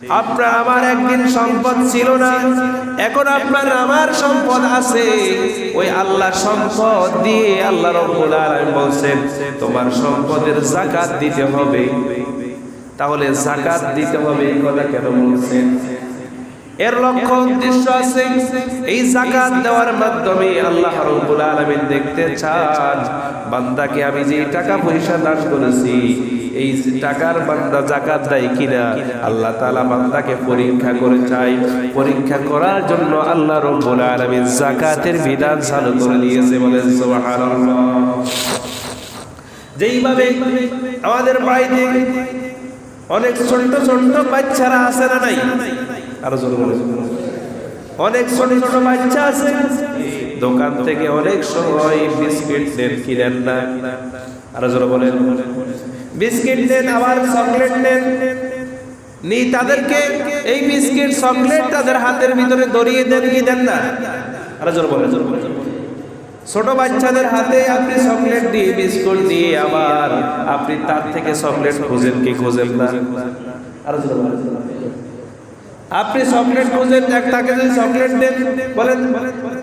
আপনার আমার একদিন সম্পদ ছিল না। এখন আপনার আমার সম্পদ আছে। ওই আল্লাহ সম্পদ দিয়ে আল্লাহ বলছেন, তোমার সম্পদের জাকাত দিতে হবে। তাহলে জাকাত দিতে হবে এই কথা কেন বলছেন? এর লক্ষ্য উদ্দেশ্য আছে, এই জাকাত দেওয়ার মাধ্যমে আল্লাহ রাব্বুল আলামিন দেখতে চান, বান্দাকে আমি যে টাকা পয়সা দান করেছি, এই টাকার বান্দা জাকাত দেয় কিনা, আল্লাহ তাআলা বান্দাকে পরীক্ষা করে চাই পরীক্ষা করার জন্য আল্লাহ রাব্বুল আলামিন জাকাতের বিধান চালু করে দিয়েছে, বলেন সুবহানাল্লাহ। যেইভাবে আমাদের বাড়িতে অনেক ছোট্ট ছোট্ট বাচ্চারা আছে না নাই? আরও জোরে বলে। অনেক ছোট ছোট বাচ্চা আছে। দোকান থেকে অনেক সময় বিস্কিট নেন কিনেন না? আরও জোরে বলেন। বিস্কিট নেন আবার চকলেট নেন নি, তাদেরকে এই বিস্কিট, চকলেট তাদের হাতের ভিতরে দড়িয়ে দেন, কি দেন না? আরও জোরে বলেন। ছোট বাচ্চাদের হাতে আপনি চকলেট দিয়ে, বিস্কুট দিয়ে আবার আপনি তার থেকে চকলেট খোঁজেন, কি খোঁজেন না? আরও জোরে। আপনি চকলেট খোঁজেন তাকে যদি চকলেট দেন, বলেন,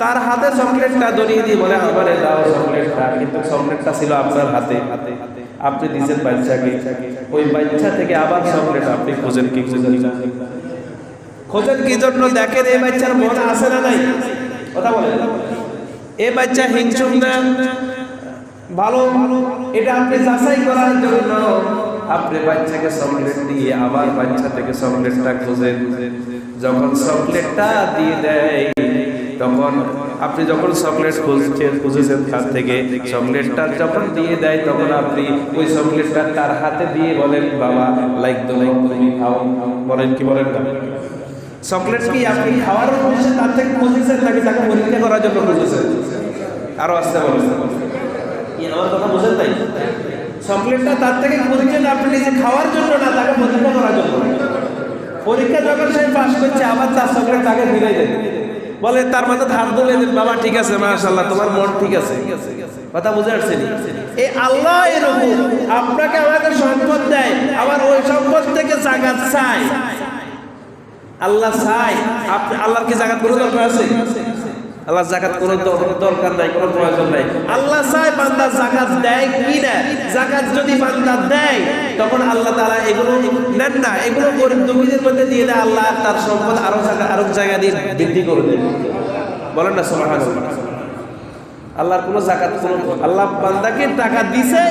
তার হাতে চকলেটটা ধরিয়ে দিয়ে বলে আমার দাও চকলেটটা। কিন্তু চকলেটটা ছিল আপনার হাতে। আপনি দিয়েছেন বাচ্চাকে। ওই বাচ্চা থেকে আবার চকলেট আপনি খোঁজেন কি, খোঁজেন খোঁজেন কি জন্য? দেখেন, এই বাচ্চার মন আছে না নাই? কথা বলেন। এ বাচ্চা হিংসুক না? ভালো? এটা আপনি যাচাই করার জন্য আপনি বাচ্চাকে চকলেট দিয়ে আবার বাচ্চা থেকে চকলেটটা খুঁজেন। যখন চকলেটটা দিয়ে দেয়, তখন আপনি যখন চকলেট খুঁজছেন, খুঁজেছেন তার থেকে, চকলেটটা যখন দিয়ে দেয়, তখন আপনি ওই চকলেটটা তার হাতে দিয়ে বলেন, বাবা, লাইক দো লাইক তুমি খাও। বলেন কি, বলেন না? চকলেট কি আপনি খাওয়ার উদ্দেশ্যে তার থেকে খুঁজেছেন, নাকি তাকে পরীক্ষা করার জন্য খুঁজেছেন? আরও আসতে বলেন। আমার কথা বুঝেন তাই চকলেটটা তার থেকে খুঁজেছেন আপনি নিজে খাওয়ার জন্য না, তাকে পরীক্ষা করার জন্য। পরীক্ষা যখন সে পাশ করছে, আবার তার চকলেট তাকে ফিরে দেন বলে, তার মাথা ধার দিলে দেন, বাবা, ঠিক আছে, মাশাআল্লাহ, তোমার মন ঠিক আছে। কথা বুঝে আসছেন এই আল্লাহ এরকম, আপনাকে আমাকে সম্পদ দেয়, আবার ওই সম্পদ থেকে জাগাত চায়। আল্লাহ চাই আপনি, আল্লাহর কি জাকাত কোনো দরকার আছে? আল্লাহ জাকাত কোনো দরকার নাই, কোনো প্রয়োজন নাই। আল্লাহ চাই বান্দা জাকাত দেয় কি না জাকাত যদি বান্দা দেয়, তখন আল্লাহ তারা এগুলো নেন না। এগুলো গরিব দুঃখীদের মধ্যে দিয়ে দেয়, আল্লাহ তার সম্পদ আরও জায়গা আরও জায়গা দিয়ে বৃদ্ধি করে দেবে বলেন না, সুবহানাল্লাহ। আল্লাহর কোনো জাকাত কোনো আল্লাহ বান্দাকে টাকা দিছে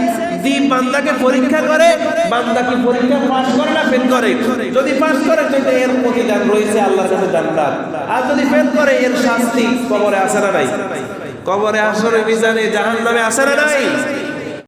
দি বান্দাকে পরীক্ষা করে। বান্দা কি পরীক্ষা পাস করে না ফেল করে? যদি পাস করে, তাহলে এর প্রতিদান রয়েছে আল্লাহর কাছে জান্নাত আর যদি ফেল করে, এর শাস্তি কবরে আসে না নাই কবরে আসরে, মিজানে জাহান্নামে আসে না নাই